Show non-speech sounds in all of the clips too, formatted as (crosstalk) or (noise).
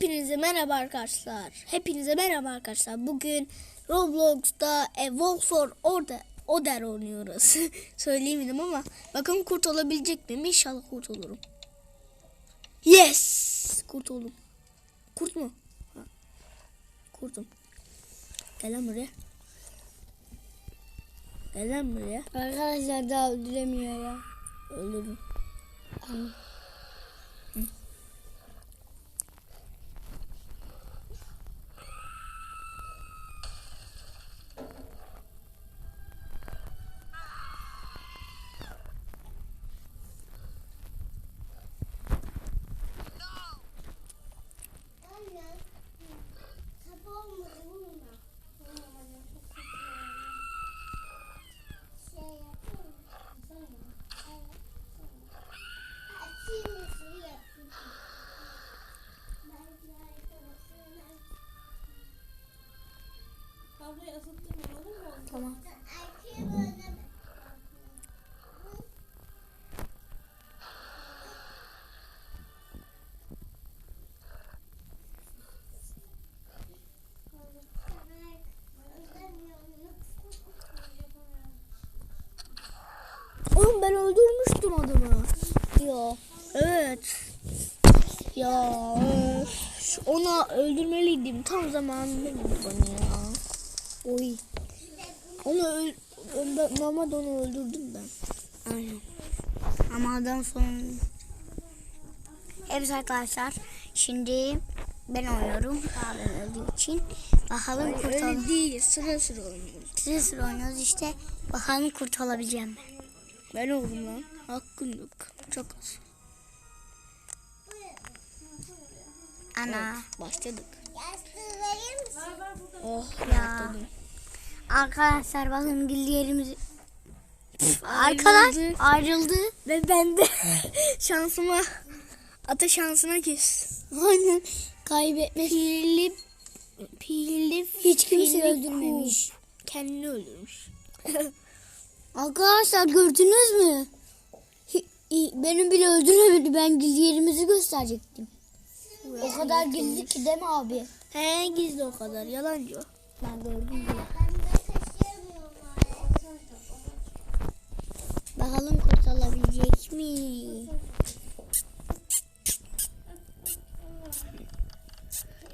Hepinize merhaba arkadaşlar. Hepinize merhaba arkadaşlar. Bugün Roblox'ta e, Wolford Order, Oder oynuyoruz. (laughs) Söyleyemedim ama bakalım kurt olabilecek miyim? İnşallah kurt olurum. Yes! Kurt oldum. Kurt mu? Ha. Kurtum. Gel lan buraya. Gel lan buraya. Arkadaşlar daha öldüremiyor ya. Öldürürüm. Tamam. Oğlum ben öldürmüştüm adamı. Yok. Evet. Ya. Onu öldürmeliydim. Tam zamanında bana ya. Oy. Onu öl ben, normalde onu öldürdüm ben. Aynen. Ama adam son... Evet arkadaşlar. Şimdi ben oynuyorum. Abim öldüğü için. Bakalım kurt ol- Öyle değil. Sıra sıra oynuyoruz. Sıra sıra oynuyoruz işte. Bakalım kurt olabileceğim ben. Ben oldum lan. Hakkın yok. Çok az. Ana. Başladık. Oh Ya. Arkadaşlar bakın gillerimiz. Arkadaş ayrıldı. Ve ben de (laughs) şansıma ata şansına kes. Aynen. Kaybetmiş. Pili pili Hiç kimse öldürmemiş. Kendini öldürmüş. (laughs) Arkadaşlar gördünüz mü? Benim bile öldüremedi. Ben gizli yerimizi gösterecektim. O kadar gizli ki değil mi abi? He gizli o kadar yalancı o. Ben gördüm bile. Bakalım kurtulabilecek mi?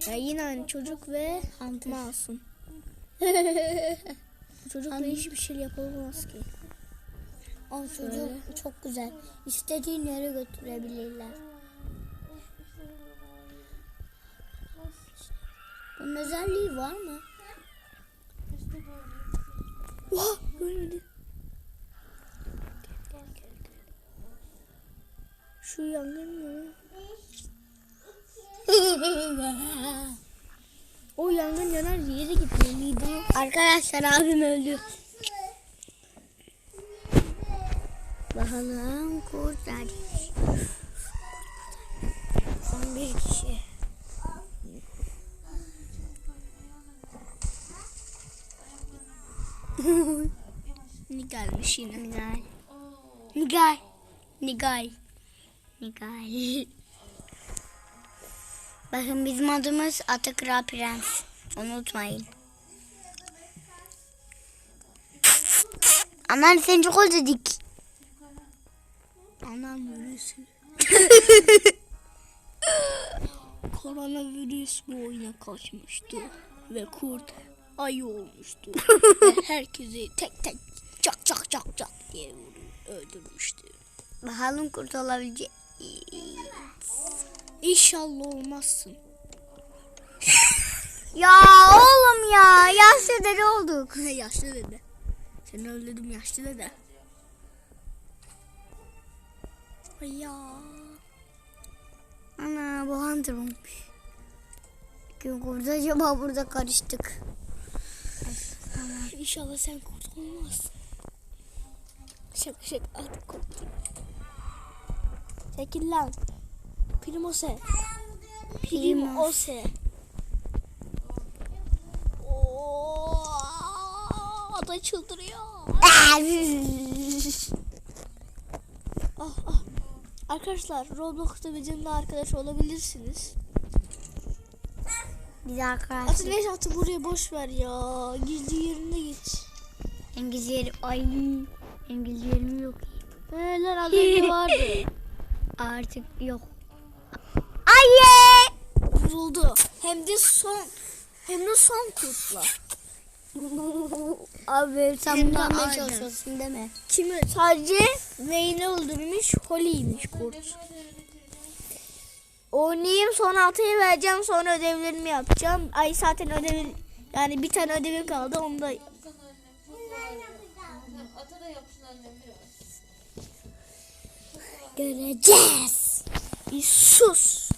Ya yine aynı çocuk ve masum. (laughs) Çocukla hiçbir şey yapılamaz ki. O çocuk çok güzel. İstediğin yere götürebilirler. Bunun özelliği var mı? Oha görmedi. Şu yangın mı? (laughs) O yangın yanar yere gitmiyor mideye. Arkadaşlar abim öldü. Bakalım kurtar. Son bir kişi. Ne gelmiş yine. Nigay. Nigay. Nigay. Nigay. (laughs) Bakın bizim adımız Atakra Prens. Unutmayın. Aman seni çok özledik. Anam virüsü. (laughs) Koronavirüs bu oyuna kaçmıştı. Ve kurt ayı olmuştu. Ve (laughs) herkesi tek tek çak çak çak çak diye öldürmüştü. Bakalım kurtulabilecek. İnşallah olmazsın. (laughs) Ya oğlum ya. Yaşlı dede olduk. (laughs) yaşlı dede. Seni öldürdüm yaşlı dede. Ay ya. Ana bu Hunter olmuş. Gün burada acaba burada karıştık. İnşallah sen kurt olmazsın. Şaka şaka artık korktum. Çekil lan. Primose. Primose. Oo, Ada çıldırıyor. Ah ah. Arkadaşlar Roblox'ta bizimle arkadaş olabilirsiniz. Biz arkadaşlar. neyse atı buraya boş ver ya. Gizli yerine git. İngilizlerim. Ay. İngilizlerim yok. Neler az önce (laughs) vardı. Artık yok. Ayy. Vuruldu. Hem de son hem de son kurtla. (laughs) Abi sen bunu almaya çalışıyorsun değil mi? Kimi sadece neyini öldürmüş? Holly'ymiş kurt. Oynayayım sonra atayı vereceğim sonra ödevlerimi yapacağım. Ay zaten ödev yani bir tane ödevim kaldı onu da Ata da yapsın annem biraz. Göreceğiz. bir sus.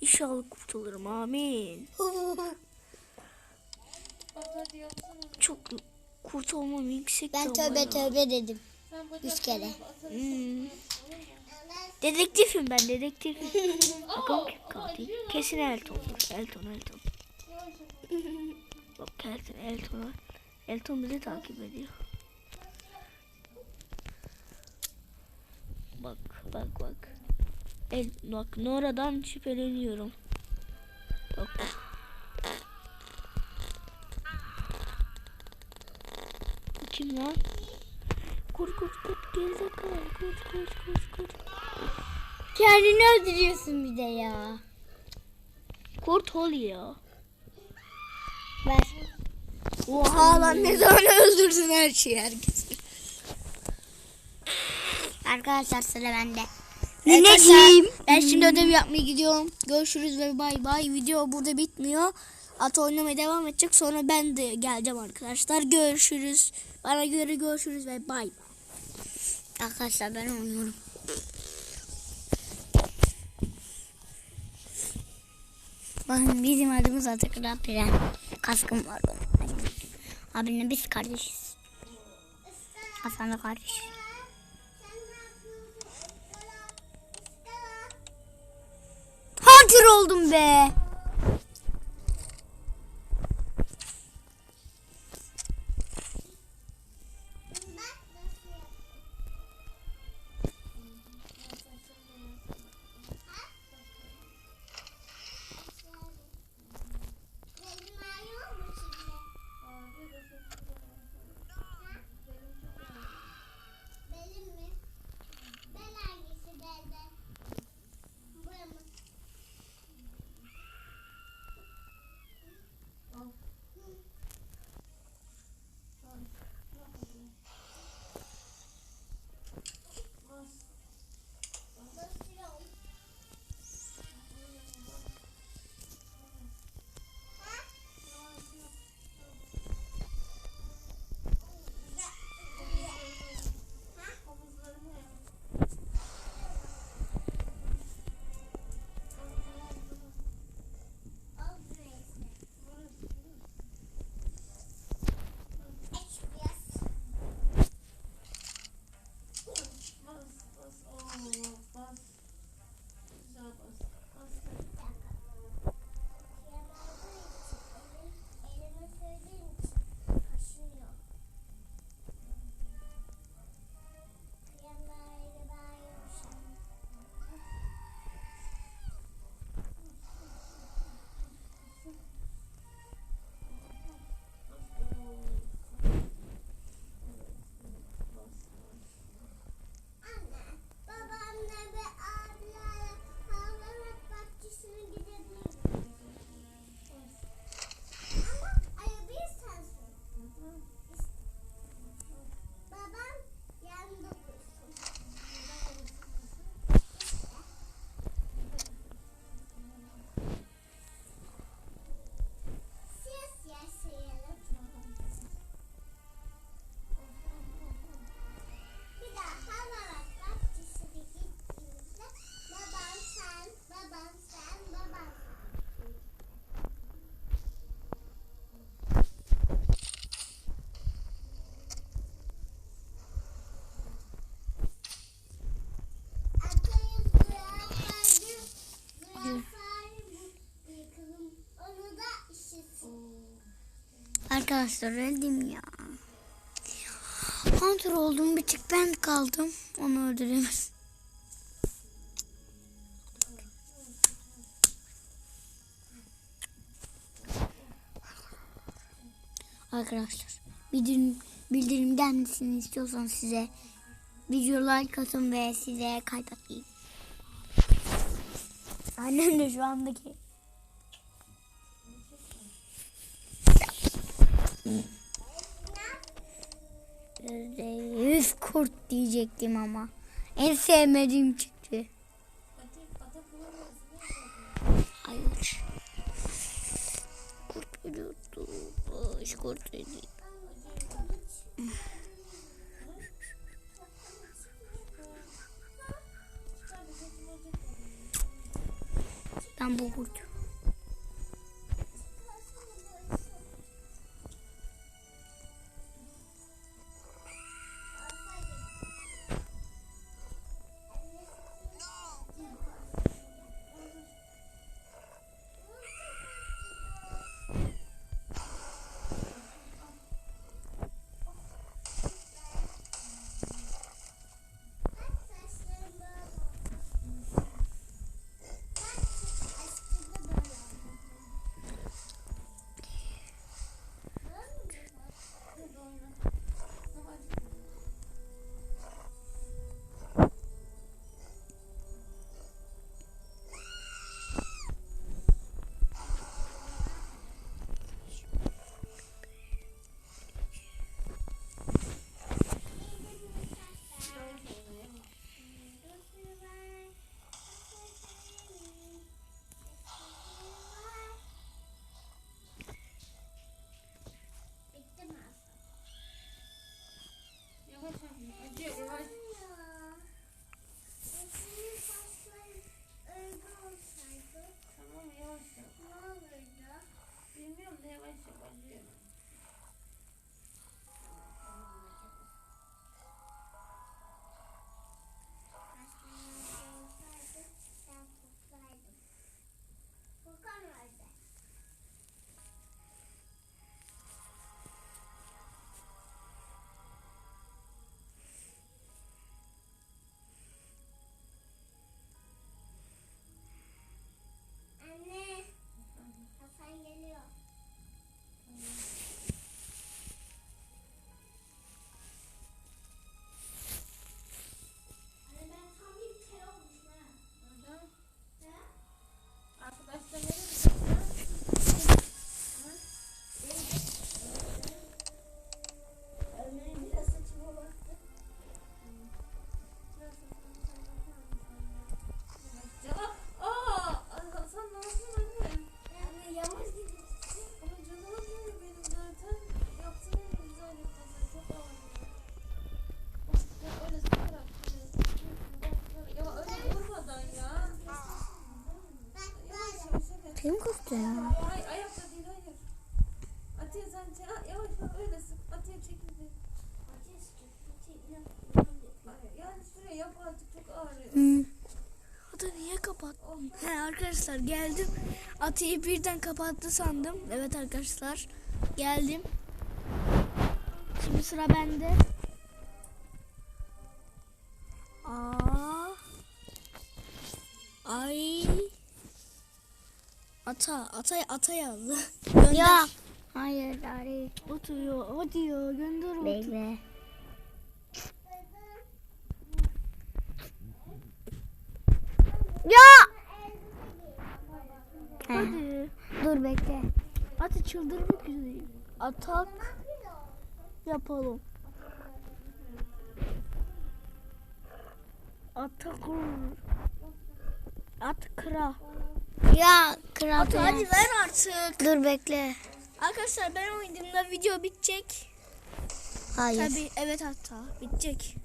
İnşallah kurtulurum amin. Çok kurt olmam yüksek. Ben tövbe tövbe dedim. Üç kere. Hmm. Dedektifim ben dedektifim. (laughs) Bakalım kim katil. Kesin Elton'dur. Elton Elton. Bak Elton Elton. Elton bizi takip ediyor. Bak bak bak. El, bak Nora'dan şüpheleniyorum. Bak Kim lan? Kurt kurt kurt gerizekalı kurt kurt kurt kurt. Kendini öldürüyorsun bir de ya. Kurt Holly ya. Ver. Oha lan ne zaman öldürdün her şeyi herkesi. Arkadaşlar sıra bende. Nineciğim. Ben şimdi ödev yapmaya gidiyorum. Görüşürüz ve bay bay. Video burada bitmiyor. At oynamaya devam edecek. Sonra ben de geleceğim arkadaşlar. Görüşürüz. Bana göre görüşürüz ve bay bay. Arkadaşlar ben oynuyorum. Bakın bizim adımız Atakıra Piren. Kaskım var. Abimle biz kardeşiz. Hasan'la kardeş. Hunter oldum be. Arkadaşlar öldüm ya. Hunter olduğum bir tek ben kaldım. Onu öldüremez. Arkadaşlar bildirim, bildirim gelmesini istiyorsanız size videolar like atın ve size kalp. Annem de şu andaki Yüz kurt diyecektim ama. En sevmediğim çıktı. Hayır. Kurt ölüyordu. Boş kurt ölüyordu. Ben bu kurt. Ya? Ay ayakta değil hayır. Atiye sen yavaş bak öyle sık. Atiye çekildi. Yani şuraya yap artık çok ağrıyor. Hı. Ata niye kapattın? He arkadaşlar geldim. Atıyı birden kapattı sandım. Evet arkadaşlar geldim. Şimdi sıra bende. Ata, ata, ata yazdı. Gönder. Ya. Hayır Dari. Oturuyor, o diyor, gönder otur. Bekle. Ya. Hadi. dur bekle. Hadi çıldırmak üzereyim. Atak yapalım. Atak At kıra. Ya kral At hadi ver artık. Dur bekle. Arkadaşlar ben oynadığımda video bitecek. Hayır. Tabi evet hatta bitecek.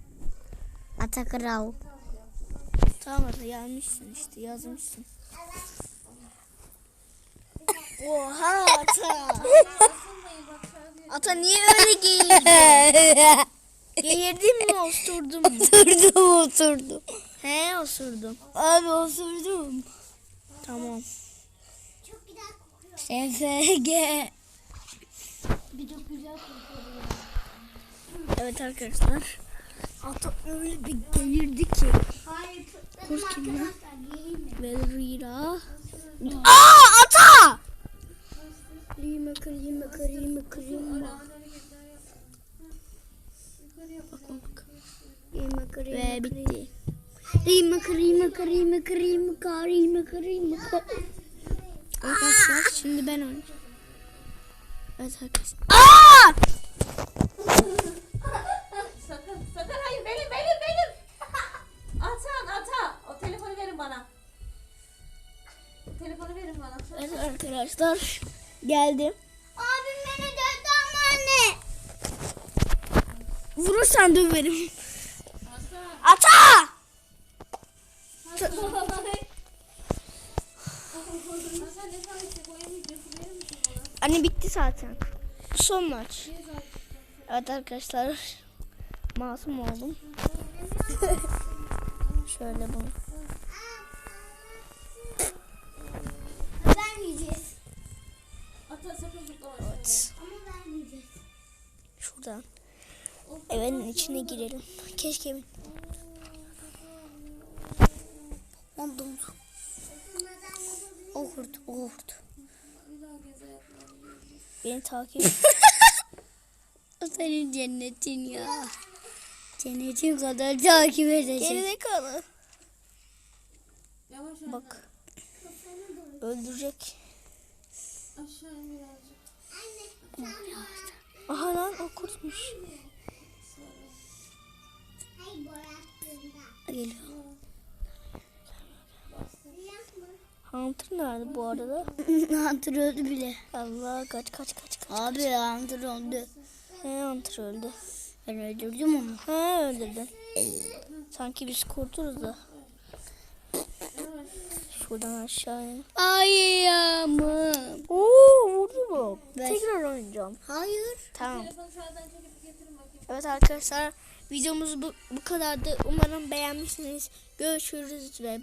Ata kral. Tamam hadi yazmışsın işte yazmışsın. Oha ata. (laughs) Ata niye öyle geğirdin? Geğirdin mi (laughs) osturdun mu? oturdum oturdum. He osurdum. Abi oturdum. Tamam. Çok güzel kokuyor. SFG. Bir de güzel kokuyor. Evet arkadaşlar. Ata öyle bir delirdi ki. Hayır. Kurs kimler? Velvira. Aa ata! Kırayım kırayım kırayım kırayım. Bak bak. Ve bitti. Kırayım mı kırayım mı kırayım mı Arkadaşlar şimdi ben oynayacağım. Evet arkadaşlar. Sakın sakın hayır benim benim benim. (laughs) Atan ata. O telefonu verin bana. Telefonu verin bana. Evet arkadaşlar. Geldim. Abim beni dövdü ama anne. Vurursan döverim. Hasan. Ata! Bana? Anne bitti zaten. Son maç. Evet arkadaşlar. Masum oldum. (laughs) Şöyle bunu. Vermeyeceğiz. Evet. Şuradan. Evin içine girelim. Keşke bir... Lan dondu. O vurdu, o vurdu. Beni takip et. O (laughs) senin cennetin ya. Cennetin kadar takip edecek. Geride kalı. Yavaş Bak. Öldürecek. Aha lan o kurtmuş. Geliyor. Hunter nerede bu arada? (laughs) Hunter öldü bile. Allah kaç kaç kaç kaç. Abi Hunter öldü. He Hunter öldü. Ben öldürdüm onu. He öldürdün. Sanki biz kurtuluruz da. Şuradan aşağı in. Ayağımım. Oo vurdu mu? Ver. Tekrar oynayacağım. Hayır. Tamam. Evet arkadaşlar videomuz bu, bu kadardı. Umarım beğenmişsiniz. Görüşürüz ve